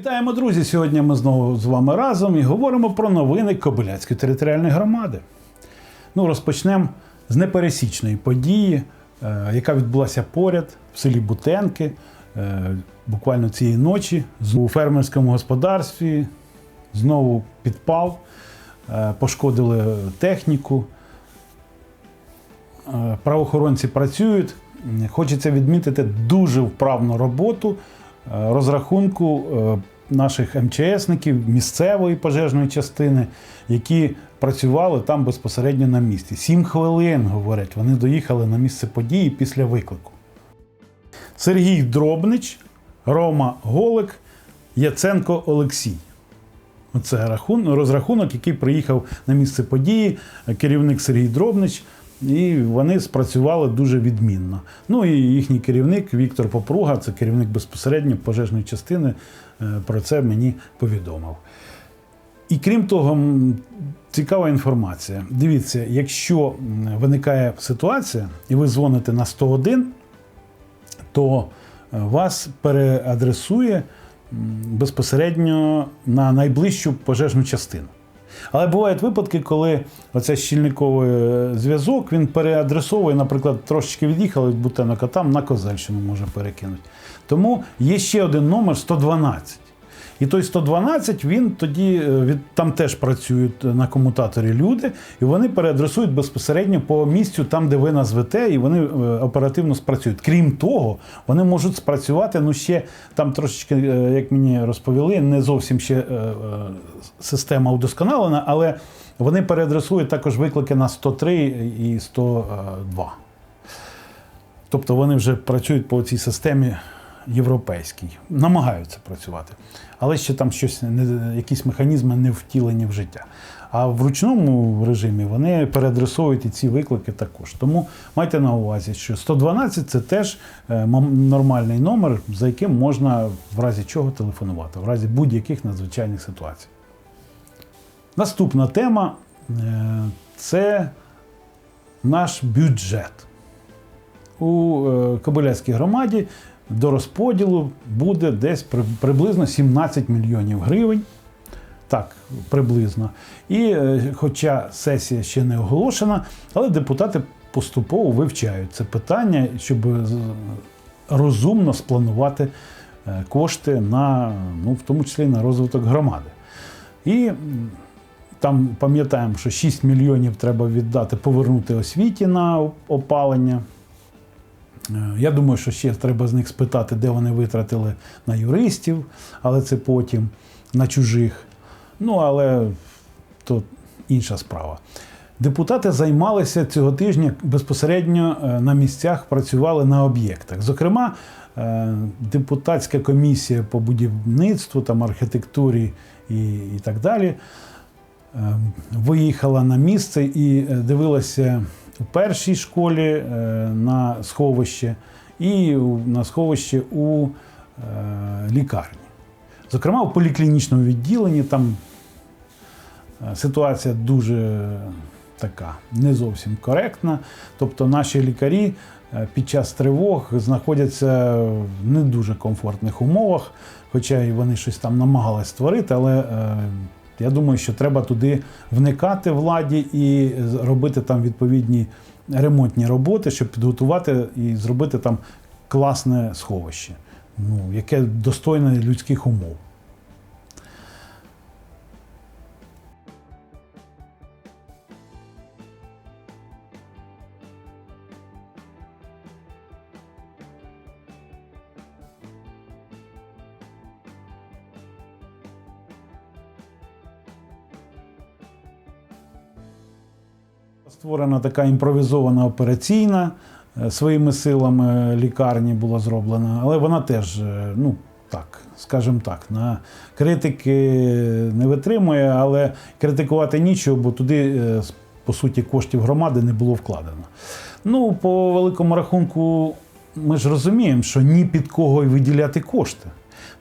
Вітаємо, друзі! Сьогодні ми знову з вами разом і говоримо про новини Кобиляцької територіальної громади. Ну, розпочнемо з непересічної події, е, яка відбулася поряд в селі Бутенки, е, буквально цієї ночі. У фермерському господарстві знову підпал, е, пошкодили техніку. Правоохоронці працюють. Хочеться відмітити дуже вправну роботу розрахунку е, наших МЧСників місцевої пожежної частини, які працювали там безпосередньо на місці. Сім хвилин, говорять, вони доїхали на місце події після виклику. Сергій Дробнич, Рома Голик, Яценко Олексій. Оце розрахунок, який приїхав на місце події, керівник Сергій Дробнич, і вони спрацювали дуже відмінно. Ну і їхній керівник Віктор Попруга, це керівник безпосередньо пожежної частини, е, про це мені повідомив. І крім того, цікава інформація. Дивіться, якщо виникає ситуація, і ви дзвоните на 101, то е, вас переадресує безпосередньо на найближчу пожежну частину. Але бувають випадки, коли оцей щільниковий е, зв'язок він переадресовує, наприклад, трошечки від'їхали від Бутенок, а там на Козельщину може перекинути. Тому є ще один номер 112. І той 112, він тоді е, від там теж працюють на комутаторі люди, і вони переадресують безпосередньо по місцю, там, де ви назвете, і вони е, оперативно спрацюють. Крім того, вони можуть спрацювати ну ще там трошечки, е, як мені розповіли, не зовсім ще система удосконалена, але вони переадресують також виклики на 103 і 102. Тобто вони вже працюють по цій системі європейській, намагаються працювати. Але ще там щось якісь механізми не втілені в життя. А в ручному режимі вони переадресовують і ці виклики також. Тому майте на увазі, що 112 це теж е, нормальний номер, за яким можна в разі чого телефонувати, в разі будь-яких надзвичайних ситуацій. Наступна тема е, це наш бюджет. У е, Кобиляцькій громаді до розподілу буде десь при- приблизно 17 мільйонів гривень. Так, приблизно. І е, хоча сесія ще не оголошена, але депутати поступово вивчають це питання, щоб розумно спланувати е, кошти на, ну, в тому числі на розвиток громади. І там пам'ятаємо, що 6 мільйонів треба віддати, повернути освіті на опалення. Е, Я думаю, що ще треба з них спитати, де вони витратили на юристів, але це потім на чужих. Ну, але то інша справа. Депутати займалися цього тижня безпосередньо е, на місцях, працювали на об'єктах. Зокрема, е, депутатська комісія по будівництву, там, архітектурі і, і так далі виїхала на місце і дивилася у першій школі е, на сховище і на сховище у е, лікарні. Зокрема, у поліклінічному відділенні там е, ситуація дуже така не зовсім коректна. Тобто наші лікарі під час тривог знаходяться в не дуже комфортних умовах, хоча і вони щось там намагались створити, але я думаю, що треба туди вникати владі і робити там відповідні ремонтні роботи, щоб підготувати і зробити там класне сховище, ну, яке достойне людських умов. Така імпровізована операційна е, своїми силами лікарні була зроблена, але вона теж, е, ну так, скажімо так, на критики не витримує, але критикувати нічого, бо туди, е, по суті, коштів громади не було вкладено. Ну, по великому рахунку, ми ж розуміємо, що ні під кого й виділяти кошти.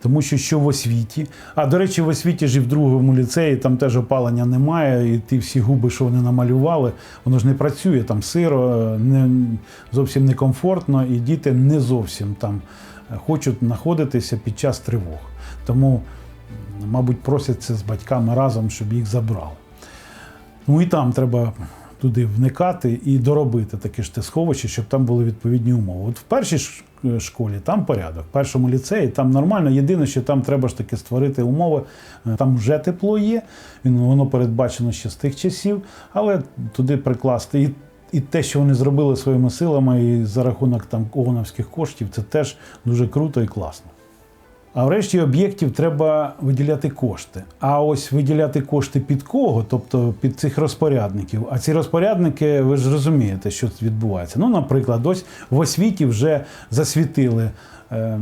Тому що що в освіті. А до речі, в освіті ж і в другому ліцеї там теж опалення немає, і ті всі губи, що вони намалювали, воно ж не працює, там сиро, не, зовсім некомфортно, і діти не зовсім там е, хочуть знаходитися під час тривог. Тому мабуть, просяться з батьками разом, щоб їх забрали. Ну і там треба туди вникати і доробити таке ж те сховище, щоб там були відповідні умови. От в першій е, школі там порядок, в першому ліцеї там нормально. Єдине, що там треба ж таки створити умови. Е, Там вже тепло є, воно передбачено ще з тих часів, але туди прикласти і. І те, що вони зробили своїми силами, і за рахунок там ООНовських коштів, це теж дуже круто і класно. А врешті об'єктів треба виділяти кошти. А ось виділяти кошти під кого? Тобто під цих розпорядників. А ці розпорядники, ви ж розумієте, що відбувається. Ну, наприклад, ось в освіті вже засвітили е,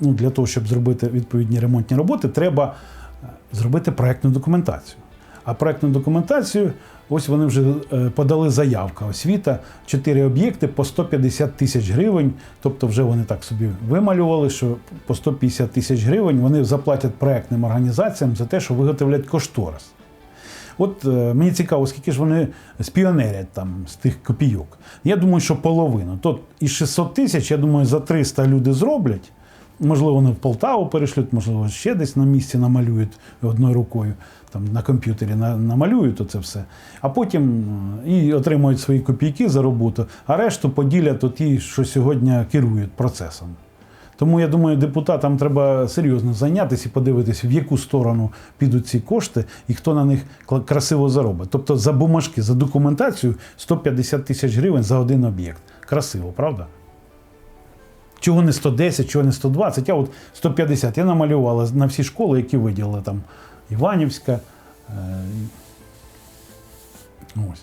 ну, для того, щоб зробити відповідні ремонтні роботи, треба е, зробити проектну документацію. А проектну документацію, ось вони вже е, подали заявка освіта, чотири об'єкти по 150 тисяч гривень. Тобто, вже вони так собі вималювали, що по 150 тисяч гривень вони заплатять проектним організаціям за те, що виготовлять кошторис. От е, мені цікаво, скільки ж вони спіонерять там з тих копійок. Я думаю, що половину. Тут із 600 тисяч, я думаю, за 300 люди зроблять. Можливо, вони в Полтаву перешлють, можливо, ще десь на місці намалюють одною рукою, там на комп'ютері на- намалюють оце все. А потім е, і отримують свої копійки за роботу, а решту поділять ті, що сьогодні керують процесом. Тому я думаю, депутатам треба серйозно зайнятися і подивитися, в яку сторону підуть ці кошти і хто на них красиво заробить. Тобто за бумажки, за документацію 150 тисяч гривень за один об'єкт. Красиво, правда? Чого не 110, чого не 120, а от 150. Я намалювала на всі школи, які виділили там Іванівська. е, Ось.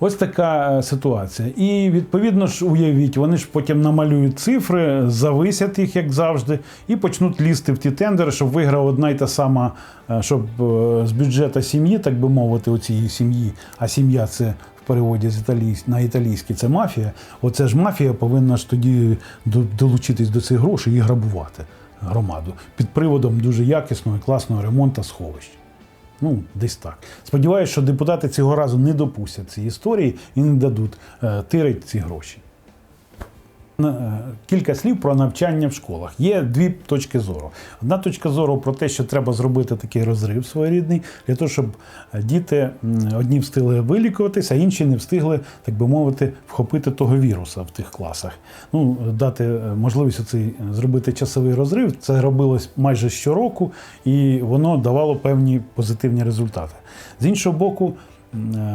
Ось така е, ситуація. І відповідно ж, уявіть, вони ж потім намалюють цифри, зависять їх, як завжди, і почнуть лізти в ті тендери, щоб виграв одна й та сама, е, щоб з бюджету сім'ї, так би мовити, у цієї сім'ї, а сім'я це переводі з італійсь... на італійський це мафія. Оце ж мафія повинна ж тоді долучитись до цих грошей і грабувати громаду під приводом дуже якісного і класного ремонту сховищ. Ну, десь так. Сподіваюся, що депутати цього разу не допустять цієї історії і не дадуть е, тирить ці гроші. Е, Кілька слів про навчання в школах. Є дві точки зору. Одна точка зору про те, що треба зробити такий розрив своєрідний, для того, щоб е, діти одні встигли вилікуватися, а інші не встигли, так би мовити, вхопити того віруса в тих класах. Ну, дати е, можливість оцей зробити часовий розрив. Це робилось майже щороку, і воно давало певні позитивні результати. З іншого боку,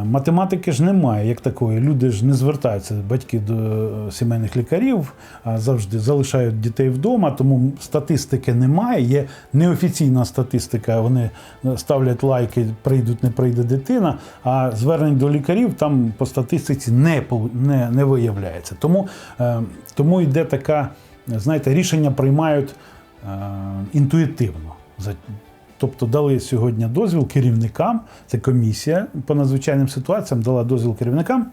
Математики ж немає як такої. Люди ж не звертаються, батьки до е, сімейних лікарів, а завжди залишають дітей вдома, тому статистики немає. Є неофіційна статистика. Вони е, ставлять лайки, прийдуть, не прийде дитина. А звернень до лікарів там по статистиці не, не, не виявляється. Тому, е, тому йде така, знаєте, рішення приймають е, інтуїтивно. Тобто дали сьогодні дозвіл керівникам, це комісія по надзвичайним ситуаціям дала дозвіл керівникам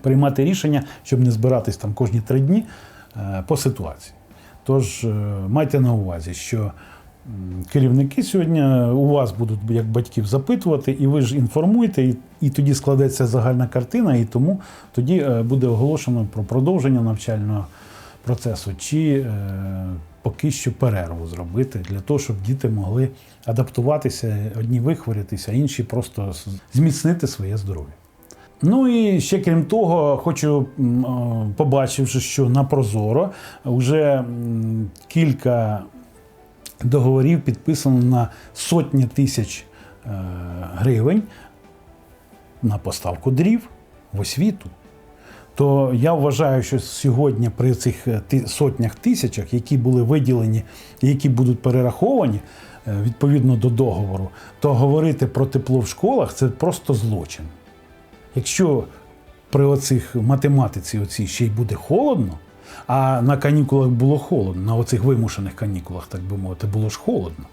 приймати рішення, щоб не збиратись там кожні три дні е, по ситуації. Тож е, майте на увазі, що керівники сьогодні у вас будуть як батьків запитувати, і ви ж інформуєте, і, і тоді складеться загальна картина, і тому тоді е, буде оголошено про продовження навчального процесу, чи е, поки що перерву зробити для того, щоб діти могли адаптуватися, одні вихворітися, а інші просто зміцнити своє здоров'я. Ну і ще крім того, хочу побачивши, що на Прозоро вже кілька договорів підписано на сотні тисяч е, гривень на поставку дрів в освіту. То я вважаю, що сьогодні при цих е, сотнях тисячах, які були виділені і які будуть перераховані е, відповідно до договору, то говорити про тепло в школах це просто злочин. Якщо при оцих математиці оцій ще й буде холодно, а на канікулах було холодно, на оцих вимушених канікулах, так би мовити, було ж холодно.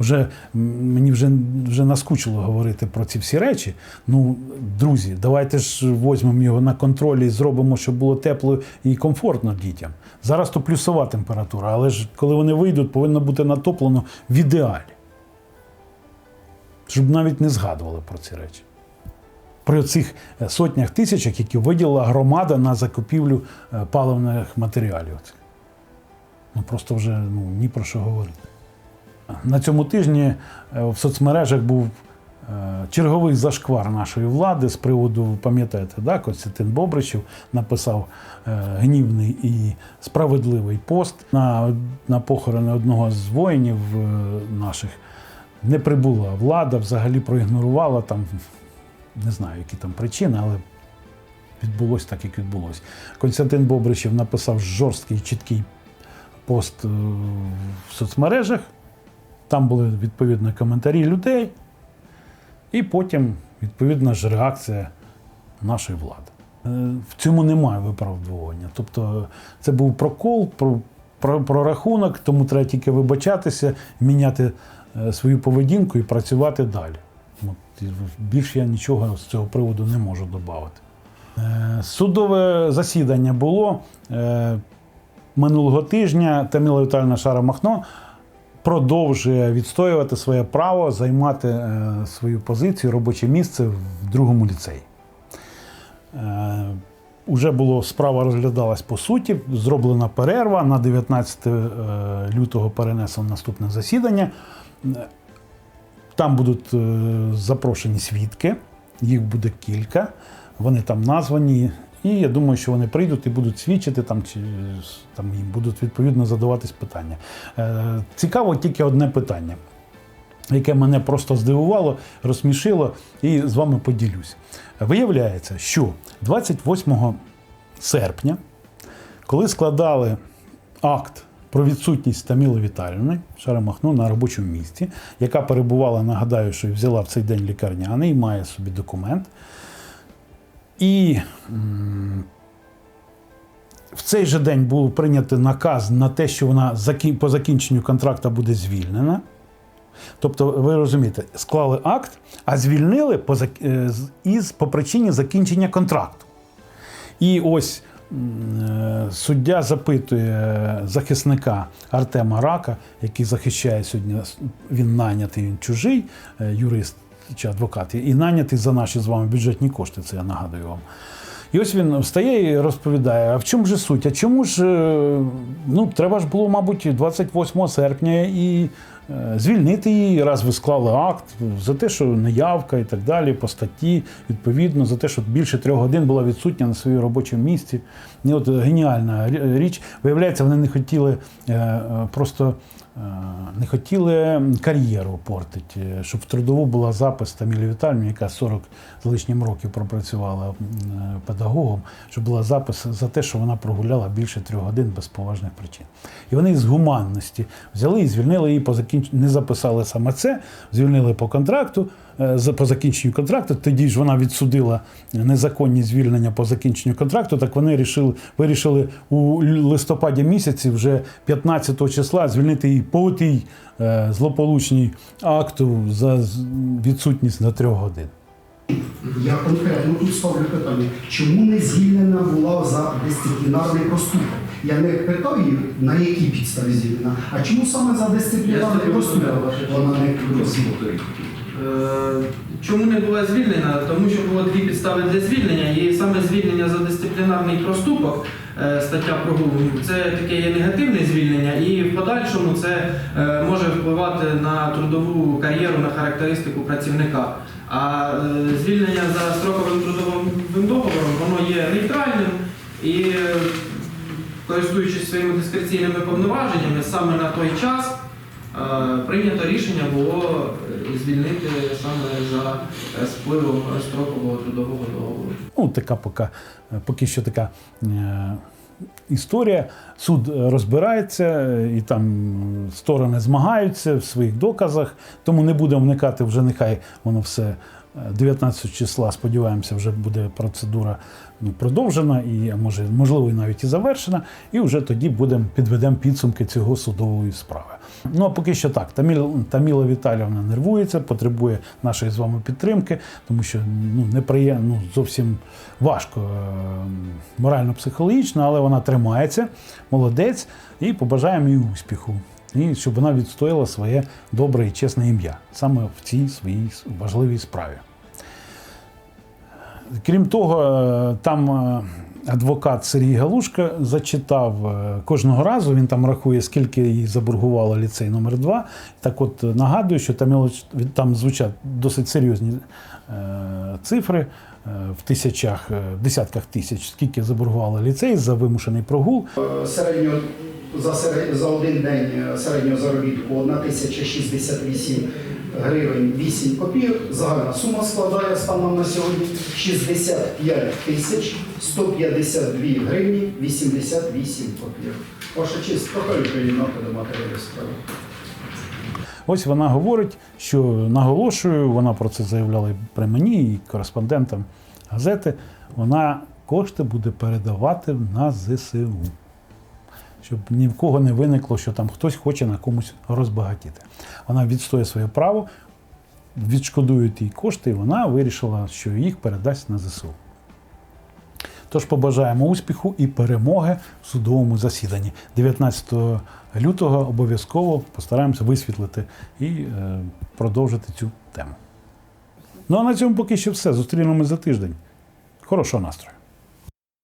Вже мені вже, вже наскучило говорити про ці всі речі. Ну, друзі, давайте ж візьмемо його на контроль і зробимо, щоб було тепло і комфортно дітям. Зараз то плюсова температура, але ж коли вони вийдуть, повинно бути натоплено в ідеалі. Щоб навіть не згадували про ці речі. При цих сотнях тисячах, які виділила громада на закупівлю е, паливних матеріалів. Ну просто вже ну, ні про що говорити. На цьому тижні е, в соцмережах був е, черговий зашквар нашої влади з приводу, пам'ятаєте, да, Костянтин Бобричів написав е, гнівний і справедливий пост на, на похорони одного з воїнів наших. Не прибула влада, взагалі проігнорувала там, не знаю, які там причини, але відбулося так, як відбулося. Константин Бобричів написав жорсткий, чіткий пост в соцмережах. Там були відповідно коментарі людей, і потім відповідна ж реакція нашої влади. Е, В цьому немає виправдовування. Тобто це був прокол, про, про, прорахунок, тому треба тільки вибачатися, міняти е, свою поведінку і працювати далі. От, більше я нічого з цього приводу не можу додати. Е, Судове засідання було минулого тижня. Таміла Віталіївна Шара Махно продовжує відстоювати своє право займати е, свою позицію, робоче місце в другому ліцеї. Е, Уже було справа розглядалась по суті, зроблена перерва. На 19 е, лютого перенесено наступне засідання. Там будуть запрошені свідки, їх буде кілька. Вони там названі. І я думаю, що вони прийдуть і будуть свідчити там, чи там їм будуть відповідно задаватись питання. Е, цікаво тільки одне питання, яке мене просто здивувало, розсмішило, і з вами поділюсь. Виявляється, що 28 серпня, коли складали акт про відсутність Таміли Віталіївни Шарамахну на робочому місці, яка перебувала, нагадаю, що взяла в цей день лікарняний і має собі документ. І в цей же день був прийнятий наказ на те, що вона по закінченню контракту буде звільнена. Тобто, ви розумієте, склали акт, а звільнили по, е, із, по причині закінчення контракту. І ось е, суддя запитує захисника Артема Рака, який захищає сьогодні, він нанятий, він чужий е, юрист чи адвокат, і нанятий за наші з вами бюджетні кошти, це я нагадую вам. І ось він встає і розповідає: а в чому ж суть? А чому ж е, ну, треба ж було, мабуть, 28 серпня і е, звільнити її, раз ви склали акт за те, що неявка і так далі, по статті, відповідно, за те, що більше трьох годин була відсутня на своєму робочому місці. І от геніальна річ. Виявляється, вони не хотіли е, просто. Е, Не хотіли кар'єру портити, е, щоб в трудову була запис Тамілі Вітальні, яка 40 з лишнім років пропрацювала е, педагогом, щоб була запис за те, що вона прогуляла більше трьох годин без поважних причин. І вони з гуманності взяли і звільнили її по закінченню, не записали саме це, звільнили по контракту, по закінченню контракту. Тоді ж вона відсудила незаконні звільнення по закінченню контракту. Так вони рішили, вирішили у листопаді місяці, вже 15 числа, звільнити її по тій е, злополучній акту за відсутність на трьох годин. Я конкретно тут ставлю питання, чому не звільнена була за дисциплінарний проступок? Я не питав її, на якій підставі звільнена, а чому саме за дисциплінарний проступок вона не Будь Е, Чому не була звільнена? Тому що було дві підстави для звільнення, і саме звільнення за дисциплінарний проступок, е, стаття про Гуглу, це таке є негативне звільнення, і в подальшому це е, може впливати на трудову кар'єру, на характеристику працівника. А звільнення за строковим трудовим договором воно є нейтральним і користуючись своїми дискреційними повноваженнями, саме на той час Прийнято рішення було е, звільнити саме за е, спливом строкового трудового договору. Ну, така поки, поки що така е, історія. Суд е, розбирається, е, і там сторони змагаються в своїх доказах, тому не будемо вникати вже нехай воно все. Е, 19 числа, сподіваємося, вже буде процедура ну, продовжена і може, можливо, навіть і завершена. І вже тоді будемо підведемо підсумки цього судової справи. Ну а поки що так. Таміл, Таміла Віталіївна нервується, потребує нашої з вами підтримки, тому що ну, неприємно, ну, зовсім важко е, морально-психологічно, але вона тримається, молодець, і побажаємо їй успіху. І щоб вона відстояла своє добре і чесне ім'я саме в цій своїй важливій справі. Крім того, е, там е, адвокат Сергій Галушка зачитав е, кожного разу. Він там рахує, скільки їй заборгувало ліцей номер 2 Так от нагадую, що там, там звучать досить серйозні цифри в тисячах, в десятках тисяч, скільки заборгувало ліцей за вимушений прогул. Середньо за, серед- за один день е, середнього заробітку 1068 гривень 8 копійок. Загальна сума складає станом на сьогодні 65 тисяч 152 гривні 88 копійок. Ваша честь, проходить приєднати до матеріалів справи. Ось вона говорить, що наголошую, вона про це заявляла і при мені, і кореспондентам газети. Вона кошти буде передавати на ЗСУ. Щоб ні в кого не виникло, що там хтось хоче на комусь розбагатіти. Вона відстоює своє право, відшкодують їй кошти, і вона вирішила, що їх передасть на ЗСУ. Тож побажаємо успіху і перемоги в судовому засіданні. 19 лютого обов'язково постараємося висвітлити і е, продовжити цю тему. Ну а на цьому поки що все. Зустрінемось за тиждень. Хорошого настрою!